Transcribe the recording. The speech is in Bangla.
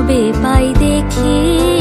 কবে পাই দেখি।